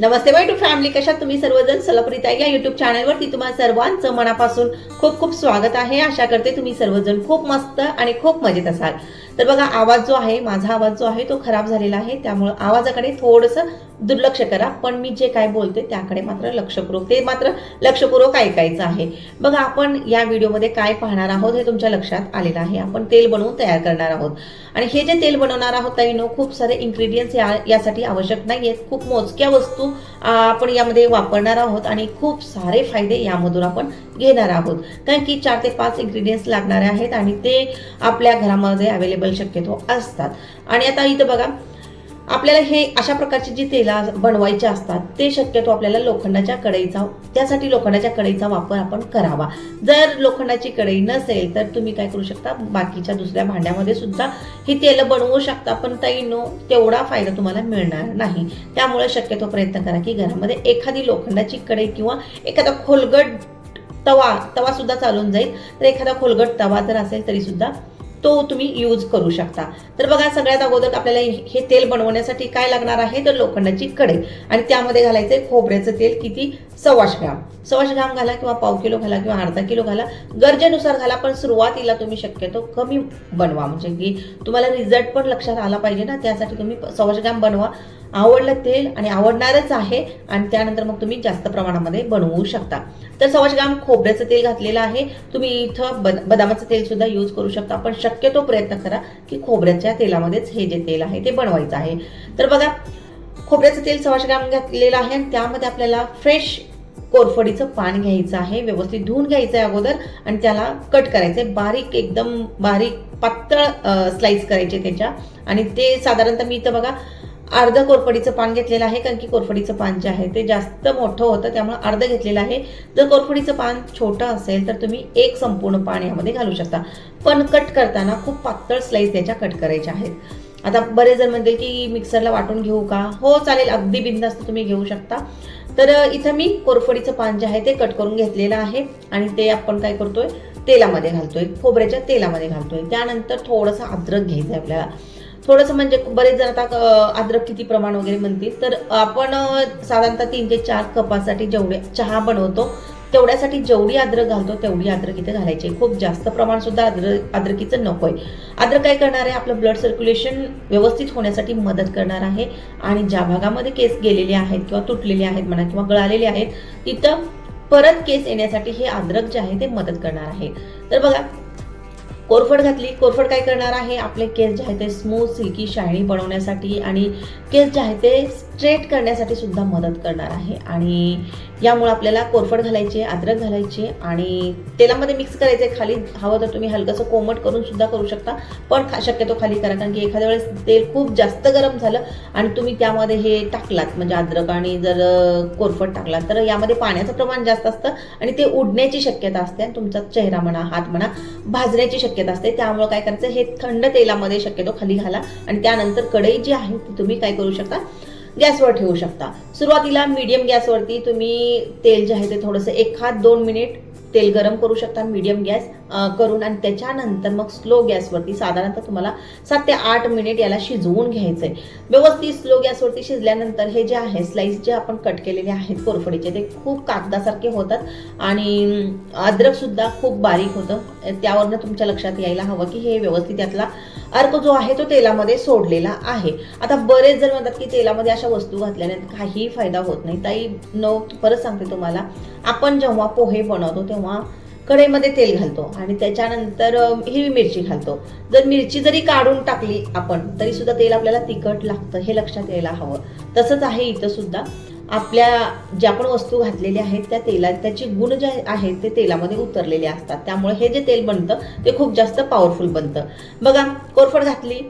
Namaste by two family. कशा तुम्ही सर्वजण? सलप्रिता या युट्यूब चॅनलवरती तुम्हा सर्वांचं मनापासून खूप खूप स्वागत आहे. आशा करते तुम्ही सर्वजण खूप मस्त आणि खूप मजेत असाल. तर बघा आवाज जो आहे माझा आवाज जो आहे तो खराब झालेला आहे. त्यामुळं आवाजाकडे थोडंसं दुर्लक्ष करा. पण मी जे काय बोलते त्याकडे मात्र लक्षपूर्वक ते मात्र लक्षपूर्वक ऐकायचं आहे. बघा आपण या व्हिडिओमध्ये काय पाहणार आहोत हे तुमच्या लक्षात आलेलं आहे. आपण तेल बनवून तयार करणार आहोत. आणि हे जे तेल बनवणार आहोत ताईनो खूप सारे इन्ग्रेडियंट्स या यासाठी आवश्यक नाही आहेत खूप मोजक्या वस्तू आपण यामध्ये वापरणार आहोत. आणि खूप सारे फायदे यामधून आपण घेणार आहोत. कारण की चार ते पाच इन्ग्रेडियंट्स लागणारे आहेत आणि ते आपल्या घरामध्ये अवेलेबल शक्यतो असतात. आणि आता इथं बघा आपल्याला हे अशा प्रकारची जी तेला बनवायचे असतात ते शक्यतो आपल्याला लोखंडाच्या कढईचा त्यासाठी लोखंडाच्या कढईचा वापर आपण करावा. जर लोखंडाची कढई नसेल तर तुम्ही काय करू शकता बाकीच्या दुसऱ्या भांड्यामध्ये सुद्धा ही तेल बनवू शकता पण ताई नो तेवढा फायदा तुम्हाला मिळणार नाही. त्यामुळे शक्यतो प्रयत्न करा की घरामध्ये एखादी लोखंडाची कढई किंवा एखादा खोलगट तवा तवा सुद्धा चालून जाईल. तर एखादा खोलगट तवा जर असेल तरी सुद्धा तो तुम्ही यूज करू शकता. तर बघा सगळ्यात अगोदर आपल्याला हे तेल बनवण्यासाठी काय लागणार आहे? तर लोखंडाची कढई. आणि त्यामध्ये घालायचं खोबऱ्याचं तेल. किती सव्वाश ग्राम. सव्वाश ग्राम घाला किंवा पाव किलो घाला किंवा अर्धा किलो घाला. गरजेनुसार घाला पण सुरुवातीला तुम्ही शक्यतो कमी बनवा. म्हणजे की तुम्हाला रिझल्ट पण लक्षात आला पाहिजे ना त्यासाठी तुम्ही सव्वाश ग्राम बनवा. आवडलं तेल आणि आवडणारच आहे आणि त्यानंतर मग तुम्ही जास्त प्रमाणामध्ये बनवू शकता. तर सव्वाश ग्राम खोबऱ्याचं तेल घातलेलं आहे. तुम्ही इथं बद बदामाचं तेलसुद्धा यूज करू शकता पण शक्यतो प्रयत्न करा की खोबऱ्याच्या तेलामध्येच हे जे तेल आहे ते बनवायचं आहे. तर बघा खोबऱ्याचं तेल सव्वाशे ग्राम घातलेलं आहे आणि त्यामध्ये आपल्याला फ्रेश कोरफडीचं पान घ्यायचं आहे व्यवस्थित धुवून घ्यायचं आहे अगोदर आणि त्याला कट करायचं आहे बारीक एकदम बारीक पातळ स्लाइस करायचे त्याच्या. आणि ते साधारणतः मी इथं बघा अर्ध कोरफडीचं पान घेतलेलं आहे कारण की कोरफडीचं पान जे आहे ते जास्त मोठं होतं त्यामुळे अर्ध घेतलेलं आहे. जर कोरफडीचं पान छोटं असेल तर तुम्ही एक संपूर्ण पान यामध्ये घालू शकता. पण कट करताना खूप पातळ स्लाइस त्याच्या कट करायच्या आहेत. आता बरेच जण म्हणतील की मिक्सरला वाटून घेऊ का? हो चालेल अगदी बिंदास्त तुम्ही घेऊ शकता. तर इथं मी कोरफडीचं पान जे आहे ते कट करून घेतलेलं आहे आणि ते आपण काय करतोय? तेलामध्ये घालतोय. खोबऱ्याच्या तेलामध्ये घालतोय. त्यानंतर थोडंसं अद्रक घ्यायचं आहे आपल्याला. थोडंसं म्हणजे बरेच जण आता अद्रक किती प्रमाण वगैरे म्हणतील तर आपण साधारणतः तीन ते चार कपासाठी जेवढे चहा बनवतो तेवढ्यासाठी जेवढी अद्रक घालतो तेवढी अद्रक इथे घालायची खूप जास्त प्रमाण सुद्धा अद्रक अद्रकीचं आहे. अद्रक काय करणार आहे? आपलं ब्लड सर्क्युलेशन व्यवस्थित होण्यासाठी मदत करणार आहे. आणि ज्या भागामध्ये केस गेलेले आहेत किंवा तुटलेले आहेत म्हणा किंवा गळालेले आहेत तिथं परत केस येण्यासाठी हे आद्रक जे आहे ते मदत करणार आहे. तर बघा कोरफड घातली. कोरफड काय करणार आहे? आपले केस जे आहे ते स्मूथ सिल्की शायनी बनवण्यासाठी आणि केस जे आहे ते स्ट्रेट करण्यासाठी सुद्धा मदत करणार आहे. आणि यामुळे आपल्याला कोरफड घालायचे अद्रक घालायचे आणि तेलामध्ये मिक्स करायचे. खाली हवं तर तुम्ही हलकंसं कोमट करून सुद्धा करू शकता पण खा शक्यतो खाली करा कारण की एखाद्या वेळेस तेल खूप जास्त गरम झालं आणि तुम्ही त्यामध्ये हे टाकलात म्हणजे अद्रक आणि जर कोरफड टाकलात तर यामध्ये पाण्याचं प्रमाण जास्त असतं आणि ते उडण्याची शक्यता असते. आणि तुमचा चेहरा म्हणा हात म्हणा भाजण्याची शक्यता असते. त्यामुळे काय करायचं हे थंड तेलामध्ये शक्यतो खाली घाला आणि त्यानंतर कढई जी आहे ती तुम्ही काय करू शकता गॅसवर ठेवू शकता. सुरुवातीला मीडियम गॅसवरती तुम्ही तेल जे आहे ते थोडंसं एखाद दोन मिनिट तेल गरम करू शकता मीडियम गॅस करून आणि त्याच्यानंतर मग स्लो गॅसवरती साधारणतः तुम्हाला सात ते आठ मिनिट याला शिजवून घ्यायचं आहे व्यवस्थित स्लो गॅसवरती शिजल्यानंतर हे जे आहे स्लाइस जे आपण कट केलेले आहेत कोरफडीचे ते खूप कागदासारखे होतात आणि अद्रक सुद्धा खूप बारीक होतं. त्यावरनं तुमच्या लक्षात यायला हवं की हे व्यवस्थित त्यातला अर्क जो आहे तो तेलामध्ये सोडलेला आहे. आता बरेच जण म्हणतात की तेलामध्ये अशा वस्तू घातल्याने काहीही फायदा होत नाही. ताई न परत सांगते तुम्हाला. आपण जेव्हा पोहे बनवतो तेव्हा कढईमध्ये तेल घालतो आणि त्याच्यानंतर हिरवी मिरची घालतो. जर मिरची जरी काढून टाकली आपण तरी सुद्धा तेल आपल्याला तिखट लागतं हे लक्षात यायला हवं. तसंच आहे इथं सुद्धा. आपल्या ज्या पण वस्तू घातलेल्या आहेत त्या तेलात त्याचे गुण जे आहेत ते तेलामध्ये उतरलेले असतात. त्यामुळे हे जे तेल बनतं ते खूप जास्त पॉवरफुल बनतं. बघा कोरफड घातली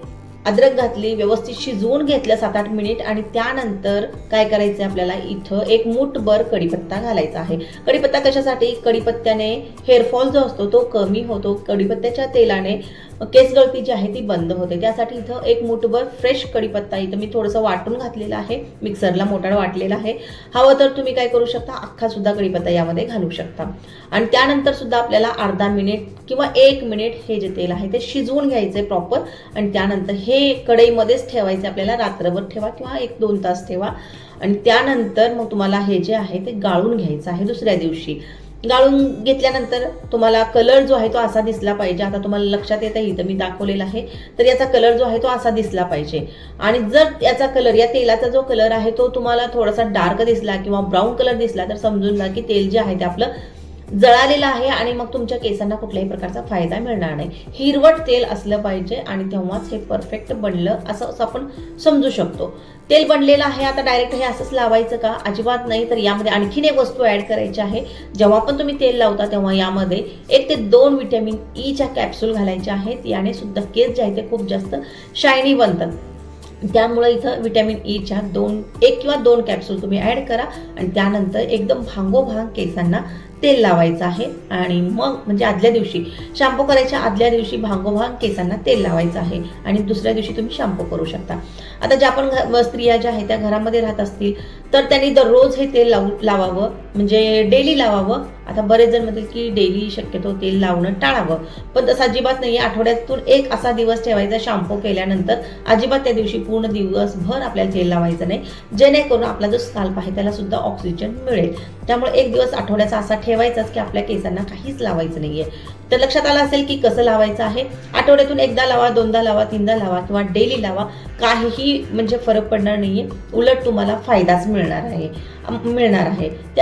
अद्रक घातली व्यवस्थित शिजवून घेतलं सात आठ मिनिट आणि त्यानंतर काय करायचं आपल्याला? इथं एक मूठभर कढीपत्ता घालायचा आहे. कढीपत्ता कशासाठी? कढीपत्त्याने हेअरफॉल जो असतो तो कमी होतो. कढीपत्त्याच्या तेलाने केस गळती जी आहे ती बंद होते. त्यासाठी इथं एक मूठभर फ्रेश कढीपत्ता इथं मी थोडंसं वाटून घातलेलं आहे. मिक्सरला मोठाड वाटलेला आहे. हवं तर तुम्ही काय करू शकता? अख्खा सुद्धा कढीपत्ता यामध्ये घालू शकता. आणि त्यानंतर सुद्धा आपल्याला अर्धा मिनिट किंवा एक मिनिट हे जे तेल आहे ते शिजवून घ्यायचे प्रॉपर आणि त्यानंतर हे कढईमध्येच ठेवायचे आपल्याला रात्रभर ठेवा किंवा एक दोन तास ठेवा. आणि त्यानंतर मग तुम्हाला हे जे आहे ते गाळून घ्यायचं आहे दुसऱ्या दिवशी. गाळून घेतल्यानंतर तुम्हाला कलर जो आहे तो असा दिसला पाहिजे. आता तुम्हाला लक्षात येतं इथं मी दाखवलेला आहे. तर याचा कलर जो आहे तो असा दिसला पाहिजे. आणि जर याचा कलर या तेलाचा जो कलर आहे तो तुम्हाला थोडासा डार्क दिसला किंवा ब्राऊन कलर दिसला तर समजून जा की तेल जे आहे ते आपलं जळालेलं आहे आणि मग तुमच्या केसांना कुठल्याही प्रकारचा फायदा मिळणार नाही. हिरवट तेल असलं पाहिजे आणि तेव्हाच हे परफेक्ट बनलं असं असं आपण समजू शकतो. तेल बनलेलं आहे आता डायरेक्ट हे असंच लावायचं का? अजिबात नाही तर यामध्ये आणखीन एक वस्तू ऍड करायची आहे. जेव्हा पण तुम्ही तेल लावता तेव्हा यामध्ये एक ते दोन विटॅमिन ईच्या कॅप्सूल घालायच्या आहेत. याने सुद्धा केस जे आहे ते खूप जास्त शायनी बनतात. त्यामुळे इथं व्हिटॅमिन ईच्या e दोन एक किंवा दोन कॅप्सूल तुम्ही ॲड करा आणि त्यानंतर एकदम भांगोभांग केसांना तेल लावायचं आहे. आणि मग म्हणजे आदल्या दिवशी शॅम्पू करायच्या आदल्या दिवशी भांगोभांग केसांना तेल लावायचं आहे. आणि दुसऱ्या दिवशी तुम्ही शॅम्पू करू शकता. आता ज्या पण स्त्रिया ज्या आहेत त्या घरामध्ये राहत असतील तर त्यांनी दररोज हे तेल लावू लावावं. म्हणजे डेली लावावं. आता बरेच जण म्हणतील की डेली शक्यतो तेल लावणं टाळावं. पण तसं अजिबात नाही आठवड्यातून एक असा दिवस ठेवायचा शॅम्पू केल्यानंतर अजिबात त्या दिवशी पूर्ण दिवसभर आपल्याला तेल लावायचं नाही. जेणेकरून आपला जो स्काल्प आहे त्याला सुद्धा ऑक्सिजन मिळेल. त्यामुळे एक दिवस आठवड्याचा असा ठेवायचाच की आपल्या केसांना काहीच लावायचं नाहीये. तर लक्षात आलं असेल की कसं लावायचं आहे? आठवड्यातून एकदा लावा दोनदा लावा तीनदा लावा किंवा डेली लावा काहीही म्हणजे फरक पडणार नाहीये. उलट तुम्हाला फायदाच मिळणार आहे मिळणार आहे. त्या